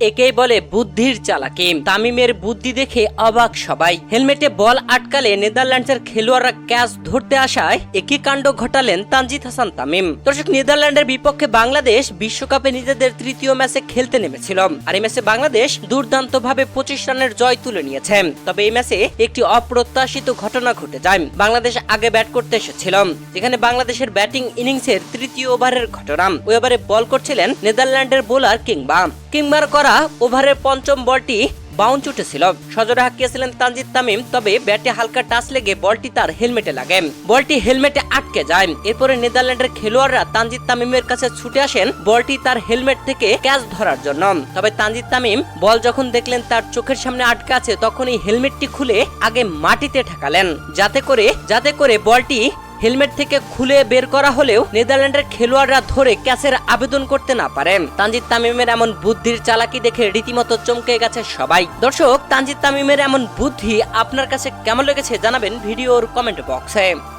একেই বলে বুদ্ধির চালাকি। তামিমের বুদ্ধি দেখে অবাক সবাই। হেলমেটে বল আটকালে নেদারল্যান্ডসের খেলোয়াড়রা ক্যাচ ধরতে আসায় একই কাণ্ড ঘটালেন তানজিদ হাসান তামিম। দর্শক, নেদারল্যান্ডের বিপক্ষে বাংলাদেশ বিশ্বকাপে নিজেদের তৃতীয় ম্যাচে খেলতে নেমেছিল। আর এই ম্যাচে বাংলাদেশ দুর্দান্তভাবে পঁচিশ রানের জয় তুলে নিয়েছে। তবে এই ম্যাচে একটি অপ্রত্যাশিত ঘটনা ঘটে যায়। বাংলাদেশ আগে ব্যাট করতে এসেছিল, যেখানে বাংলাদেশের ব্যাটিং ইনিংসের তৃতীয় ওভারের ঘটনা। ওই ওভারে বল করছিলেন নেদারল্যান্ডের বোলার কিংবা কিংবার করা ওভারের পঞ্চম বলটি বাউন্স উঠেছিল। সজোরে হাঁকিয়েছিলেন তানজিদ তামিম, তবে ব্যাটে হালকা টাচ লেগে বলটি তার হেলমেটে লাগে। বলটি হেলমেটে আটকে যায়। এরপরে নেদারল্যান্ডের খেলোয়াড়রা তানজিদ তামিমের কাছে ছুটে আসেন বলটি তার হেলমেট থেকে ক্যাচ ধরার জন্য। তবে তানজিদ তামিম বল যখন দেখলেন তার চোখের সামনে আটকে আছে তখন এই হেলমেটটি খুলে আগে মাটিতে ঠেকালেন। যাতে করে যাতে করে বলটি হেলমেট থেকে খুলে বের করা হলেও নেদারল্যান্ডের খেলোয়াড়রা ধরে ক্যাচের আবেদন করতে না পারেন। তানজিদ তামিমের এমন বুদ্ধির চালাকি দেখে রীতিমতো চমকে গেছে সবাই। দর্শক, তানজিদ তামিমের এমন বুদ্ধি আপনার কাছে কেমন লেগেছে জানাবেন ভিডিওর কমেন্ট বক্সে।